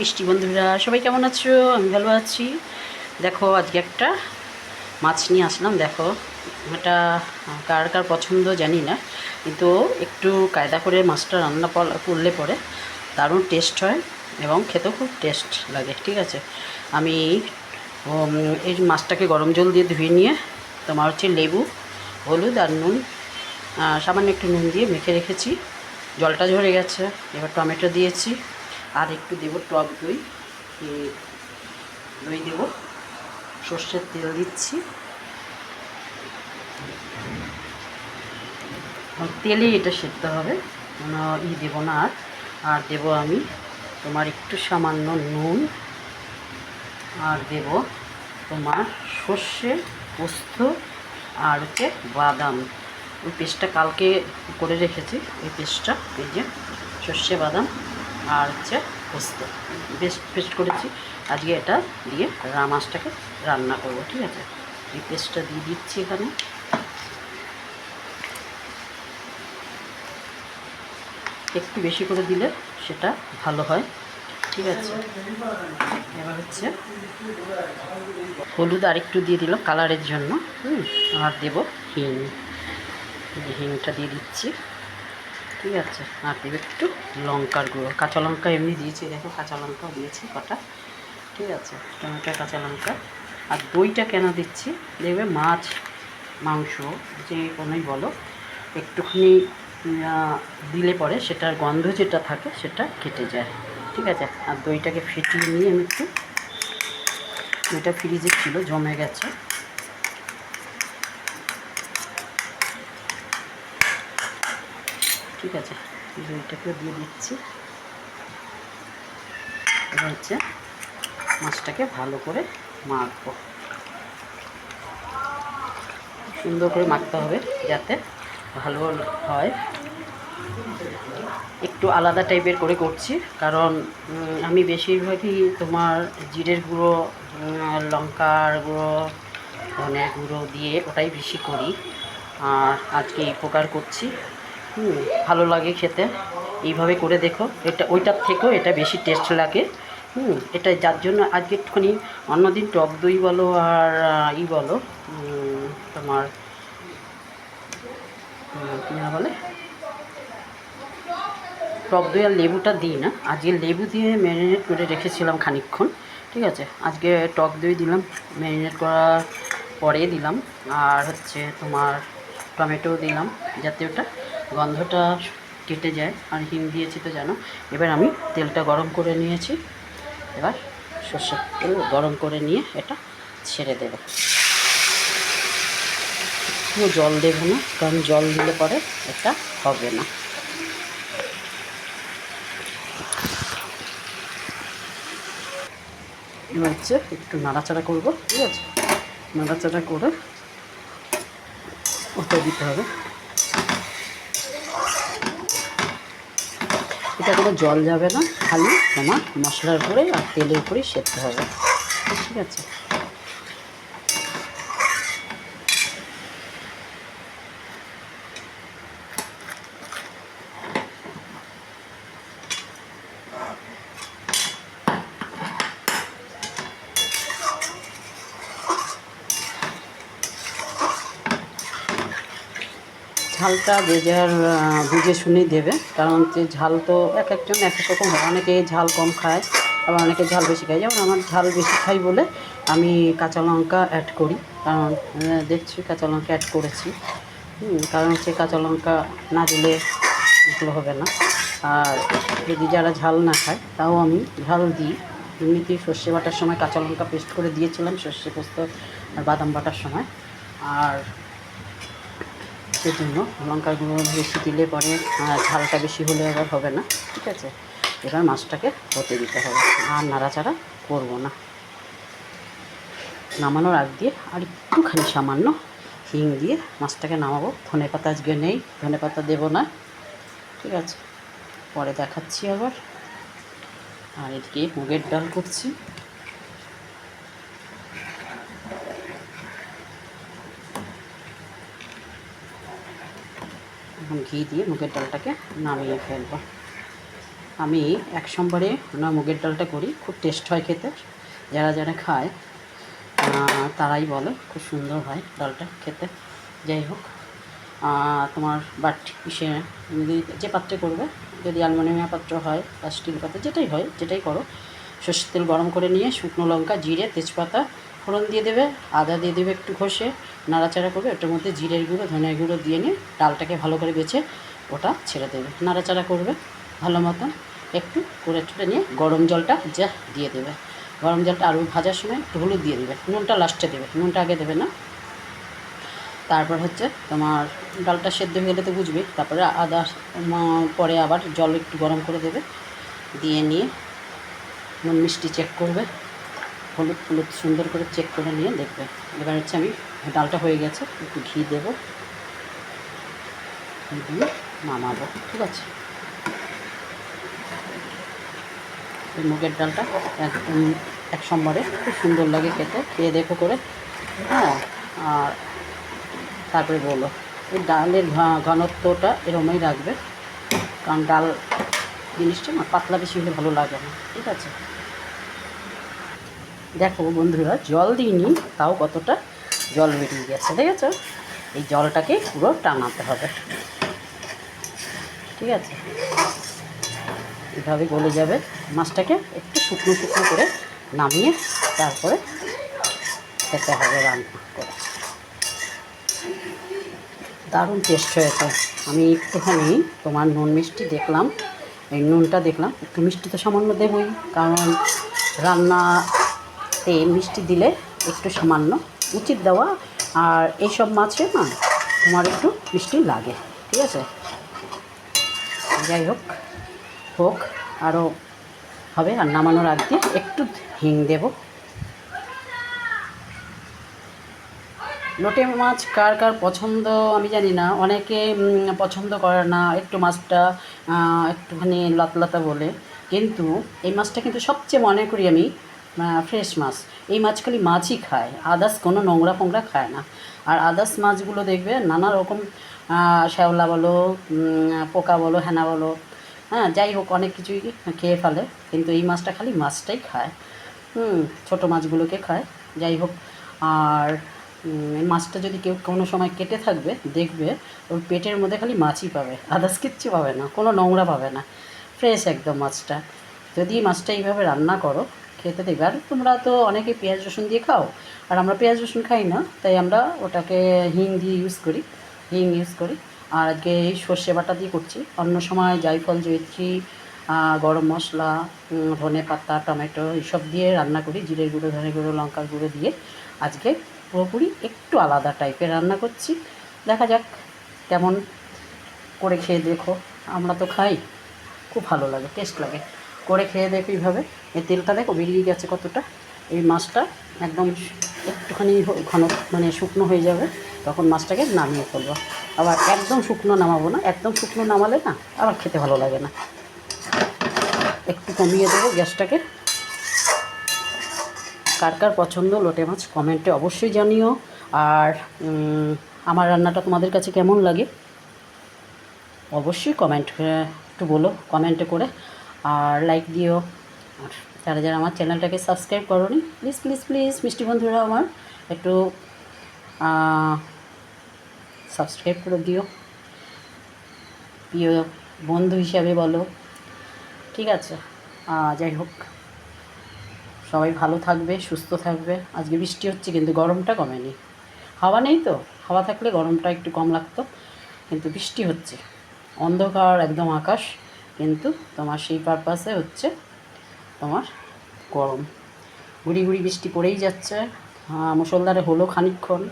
মিষ্টি বন্ধুরা, সবাই কেমন আছো? আমি ভালো আছি। দেখো, আজকে একটা মাছ নিয়ে আসলাম, দেখো। এটা কার কার পছন্দ জানি না, কিন্তু একটু কায়দা করে মাছটা রান্না করলে পরে দারুণ টেস্ট হয় এবং খেতেও খুব টেস্ট লাগে, ঠিক আছে? আমি এই মাছটাকে গরম জল দিয়ে ধুয়ে নিয়ে তোমার হচ্ছে লেবু, হলুদ আর নুন সামান্য একটু নুন দিয়ে মেখে রেখেছি। জলটা ঝরে গেছে, এবার টমেটো দিয়েছি। আর একটু দেবো টক দই। দই দেবো। সর্ষের তেল দিচ্ছি। তেলে এটা সেদ্ধ হবে। ই দেবো না আর। আর দেবো আমি তোমার একটু সামান্য নুন। আর দেব তোমার সর্ষে, পোস্ত আর হচ্ছে বাদাম। ওই পেস্টটা কালকে করে রেখেছি। ওই পেস্টটা, এই যে সর্ষে বাদাম। আর হচ্ছে পোস্ত। পেস্ট পেস্ট করেছি। আজকে এটা দিয়ে রা মাছটাকে রান্না করব, ঠিক আছে? এই পেস্টটা দিয়ে দিচ্ছি এখানে। একটু বেশি করে দিলে সেটা ভালো হয়, ঠিক আছে? এবার হচ্ছে হলুদ আর একটু দিয়ে দিলাম কালারের জন্য, হুম? আর দেবো হিং। হিংটা দিয়ে দিচ্ছি। ঠিক আছে, আর দেবো একটু লঙ্কার গুঁড়ো। কাঁচা লঙ্কা এমনি দিয়েছি, দেখো কাঁচা লঙ্কা দিয়েছি কটা। ঠিক আছে, টমেটো, কাঁচা লঙ্কা। আর দইটা কেন দিচ্ছি? দেখবে মাছ, মাংস, যে কোনোই বলো, একটুখানি দিলে পরে সেটার গন্ধ যেটা থাকে সেটা কেটে যায়। ঠিক আছে, আর দইটাকে ফেটিয়ে নিয়ে আমি একটু দইটা ফ্রিজে ছিল, জমে গেছে। ঠিক আছে দইটাকেও দিয়ে দিচ্ছি। এবার হচ্ছে মাছটাকে ভালো করে মাখবো। সুন্দর করে মাখতে হবে যাতে ভালো হয়। একটু আলাদা টাইপের করে করছি, কারণ আমি বেশিরভাগই তোমার জিরের গুঁড়ো লঙ্কার গুঁড়ো, ধনের গুঁড়ো দিয়ে ওটাই বেশি করি। আর আজকে এই প্রকার করছি। ভালো লাগে খেতে। এইভাবে করে দেখো, এটা ওইটার থেকেও এটা বেশি টেস্ট লাগে। হুম, এটা যার জন্য আজকে একটুখানি অন্যদিন টক দই বলো আর ই বলো তোমার কী যেন বলে? টক দই আর লেবুটা দিই না। আজকে লেবু দিয়ে ম্যারিনেট করে রেখেছিলাম খানিকক্ষণ, ঠিক আছে? আজকে টক দই দিলাম ম্যারিনেট করার পরে দিলাম। আর হচ্ছে তোমার টমেটো দিলাম যাতে ওটা গন্ধটা কেটে যায়, আর হিম দিয়েছি তো জানো। এবার আমি তেলটা গরম করে নিয়েছি। এবার সর্ষের তেল গরম করে নিয়ে এটা ছেড়ে দেবো। জল দেবো না, কারণ জল দিলে পরে এটা হবে না। এবার হচ্ছে একটু নাড়াচাড়া করব, ঠিক আছে? নাড়াচাড়া করে ওটা দিতে হবে। এটা কোনো জল যাবে না, খালি তোমার মশলার উপরে আর তেলের উপরেই সেদ্ধ হবে। ঠিক আছে? ঝালটা যে যার বুঝে শুনেই দেবে। কারণ যে ঝাল তো এক একজন এক এক রকম হয়। অনেকে ঝাল কম খায়, আবার অনেকে ঝাল বেশি খায়। যেমন আমার ঝাল বেশি খাই বলে আমি কাঁচা লঙ্কা অ্যাড করি। কারণ দেখছি কাঁচা লঙ্কা অ্যাড করেছি। কারণ হচ্ছে কাঁচা লঙ্কা না দিলে এগুলো হবে না। আর যদি যারা ঝাল না খায়, তাও আমি ঝাল দিই। এমনিতেই সর্ষে বাটার সময় কাঁচা লঙ্কা পেস্ট করে দিয়েছিলাম, সর্ষে পোস্ত আর বাদাম বাটার সময়। আর সেজন্য লঙ্কার গুঁড়ো বেশি দিলে পরে ঝালটা বেশি হলে আবার হবে না। ঠিক আছে? এবার মাছটাকে হতে দিতে হবে। আর নাড়াচাড়া করব না। নামানোর আগ দিয়ে আর একটুখানি সামান্য হিং দিয়ে মাছটাকে নামাবো। ধনে পাতা আজকে নেই, ধনে পাতা দেবো না। ঠিক আছে? পরে দেখাচ্ছি আবার। আর এদিকে মুগের ডাল করছি। এখন ঘি দিয়ে মুগের ডালটাকে নামিয়ে ফেলব। আমি এক সম্বারে মুগের ডালটা করি, খুব টেস্ট হয় খেতে। যারা যারা খায় তারাই বলে খুব সুন্দর হয় ডালটা খেতে। যাই হোক তোমার বাট ইসে যদি যে পাত্রে করবে, যদি অ্যালুমিনিয়াম পাত্র হয় বা স্টিল পাত্র, যেটাই হয়, যেটাই করো, সর্ষের তেল গরম করে নিয়ে শুকনো লঙ্কা, জিরে, তেজপাতা ফোড়ন দিয়ে দেবে, আদা দিয়ে দেবে একটু ঘষে, নাড়াচাড়া করবে ওটার মধ্যে জিরের গুঁড়ো ধনের গুঁড়ো দিয়ে নিয়ে ডালটাকে ভালো করে বেছে ওটা ছেড়ে দেবে। নাড়াচাড়া করবে ভালো মতন, একটু করে টুটে নিয়ে গরম জলটা যা দিয়ে দেবে। গরম জলটা আলু ভাজার সময় একটু হলুদ দিয়ে দেবে, নুনটা লাস্টে দেবে, নুনটা আগে দেবে না। তারপর হচ্ছে তোমার ডালটা সেদ্ধ হয়ে গেলে তো বুঝবে, তারপরে আদা পরে আবার জল একটু গরম করে দেবে, দিয়ে নিয়ে নুন মিষ্টি চেক করবে। হলুদ হলুদ সুন্দর করে চেক করে নিয়ে দেখবে এবার হচ্ছে আমি ডালটা হয়ে গেছে, একটু ঘি দেবো। দিয়ে নামাবো, ঠিক আছে? এই মুগের ডালটা একদম এক সম্বারে, খুব সুন্দর লাগে খেতে, খেয়ে দেখো করে। হ্যাঁ আর তারপরে বলো, এই ডালের ঘনত্বটা এরমই রাখবে। কারণ ডাল জিনিসটা পাতলা বেশি হলে ভালো লাগে না, ঠিক আছে? দেখো বন্ধুরা, জল দিইনি, তাও কতটা জল বেরিয়ে গেছে, দেখেছ? এই জলটাকে পুরো টানাতে হবে। ঠিক আছে? এভাবে গলে যাবে, মাছটাকে একটু শুকনো শুকনো করে নামিয়ে তারপরে খেতে হবে রান্না করে। দারুণ টেস্ট হয়েছে। আমি একটুখানি তোমার নুন মিষ্টি দেখলাম, এই নুনটা দেখলাম, একটু মিষ্টি তো সামান্য দেবই, কারণ রান্নাতে মিষ্টি দিলে একটু সামান্য উচিত দেওয়া। আর এইসব মাছে না তোমার একটু মিষ্টি লাগে, ঠিক আছে? যাই হোক হোক আরও হবে আর নামানোর আগ দিয়ে একটু হিং দেবো। লোটে মাছ কার কার পছন্দ আমি জানি না, অনেকে পছন্দ করে না একটু মাছটা একটুখানি লাতলাতা বলে। কিন্তু এই মাছটা কিন্তু সবচেয়ে মনে করি আমি ফ্রেশ মাছ। এই মাছ খালি মাছই খায়। আদার্স কোনো নোংরা ফোংরা খায় না। আর আদার্স মাছগুলো দেখবে নানা রকম শ্যাওলা বলো পোকা বলো, হেনা বলো হ্যাঁ যাই হোক, অনেক কিছুই খেয়ে ফেলে। কিন্তু এই মাছটা খালি মাছটাই খায়। হুম, ছোটো মাছগুলোকে খায়। যাই হোক, আর মাছটা যদি কেউ কোনো সময় কেটে থাকবে, দেখবে, ওর পেটের মধ্যে খালি মাছই পাবে। আদার্স কিচ্ছু পাবে না, কোনো নোংরা পাবে না। ফ্রেশ একদম মাছটা। যদি মাছটা এইভাবে রান্না করো খেতে দেখবে আর তোমরা তো অনেকে পেঁয়াজ, রসুন দিয়ে খাও, আর আমরা পেঁয়াজ, রসুন খাই না, তাই আমরা ওটাকে হিং দিয়ে ইউজ করি, হিং ইউজ করি। আর আজকে এই সর্ষে বাটা দিয়ে করছি। অন্য সময় জায়ফল জয়ত্রী গরম মশলা ধনে পাতা, টমেটো এইসব দিয়ে রান্না করি। জিরের গুঁড়ো, ধনে গুঁড়ো, লঙ্কার গুঁড়ো দিয়ে। আজকে পুরোপুরি একটু আলাদা টাইপের রান্না করছি। দেখা যাক কেমন করে খেয়ে দেখো। আমরা তো খাই, খুব ভালো লাগে টেস্ট লাগে। করে খেয়ে দেখো এইভাবে। এই তেলটা দেখো বেরিয়ে গেছে কতটা। এই মাছটা একদম একটুখানি ঘন মানে শুকনো হয়ে যাবে। তখন মাছটাকে নামিয়ে ফেলব। আবার একদম শুকনো নামাবো না। একদম শুকনো নামালে না আবার খেতে ভালো লাগে না। একটু কমিয়ে দেবো গ্যাসটাকে। কার কার পছন্দ লোটে মাছ কমেন্টে অবশ্যই জানিও। আর আমার রান্নাটা তোমাদের কাছে কেমন লাগে? অবশ্যই কমেন্ট একটু বলো, কমেন্টে করে। আর লাইক দিও। আর যারা যারা আমার চ্যানেলটাকে সাবস্ক্রাইব করোনি প্লিজ প্লিজ প্লিজ মিষ্টি বন্ধুরা আমার, একটু সাবস্ক্রাইব করে দিও। প্রিয় বন্ধু হিসাবে বলো। ঠিক আছে? যাই হোক। সবাই ভালো থাকবে, সুস্থ থাকবে। আজকে বৃষ্টি হচ্ছে, কিন্তু গরমটা কমেনি। হাওয়া নেই তো? হাওয়া থাকলে গরমটা একটু কম লাগতো, কিন্তু বৃষ্টি হচ্ছে। অন্ধকার, একদম আকাশ। কিন্তু তোমার সেই পারপাসে হচ্ছে তোমার গরম। গুড়ি গুড়ি বৃষ্টি পড়েই যাচ্ছে। মুষলধারে হলো খানিকক্ষণ।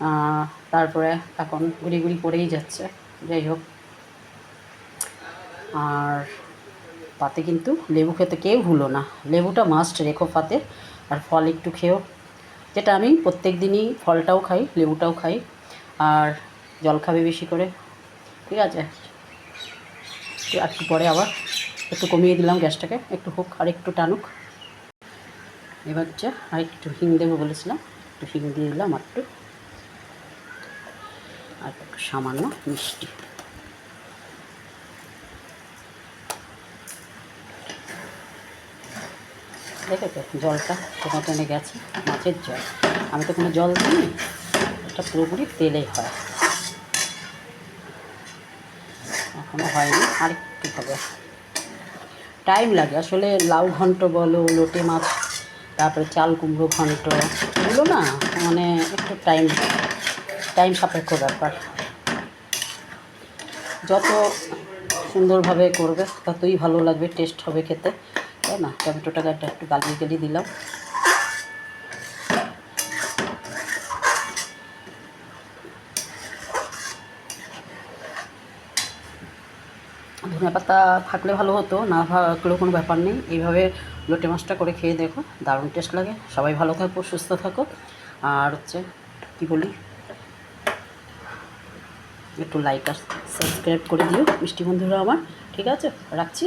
আহ, তারপরে এখন গুড়ি গুড়ি পড়েই যাচ্ছে। যাই হোক। আর পাতে কিন্তু লেবু খেতে কেউ ভুলো না। লেবুটা মাস্ট রেখো পাতে আর ফল একটু খেও। যেটা আমি প্রত্যেক দিনই ফলটাও খাই লেবুটাও খাই। আর জল খাবে বেশি করে। ঠিক আছে? একটু পরে আবার একটু কমিয়ে দিলাম গ্যাসটাকে। একটু হোক, আর একটু টানুক। এবার হচ্ছে আর একটু হিং দেবো বলেছিলাম। একটু হিং দিয়ে দিলাম আর একটু। আর একটু সামান্য মিষ্টি। দেখে তো, জলটা তোমাকে এনে গেছে, মাছের জল। আমি তো কোনো জল দিইনি, এটা পুরোপুরি তেলেই হয়। এখনও হয়নি, আর একটু হবে? টাইম লাগে, আসলে লাউ ঘন্ট বলো, লোটে মাছ, তারপরে চাল কুমড়ো ঘন্ট, এগুলো না মানে একটু টাইম টাইম সাপেক্ষ ব্যাপার। যত সুন্দরভাবে করবে, ততই ভালো লাগবে টেস্ট হবে খেতে। তাই না? টমেটোটাকে একটা একটু গালিয়ে গেলিয়ে দিলাম। ধনে পাতা থাকলে ভালো হতো, না থাকলেও কোনো ব্যাপার নেই। এইভাবে লোটে মাছটা করে খেয়ে দেখো, দারুণ টেস্ট লাগে। সবাই ভালো থাকো, সুস্থ থাকো। আর হচ্ছে, কী বলি? একটু লাইক আর সাবস্ক্রাইব করে দিও, মিষ্টি বন্ধুরা আমার। ঠিক আছে, রাখছি।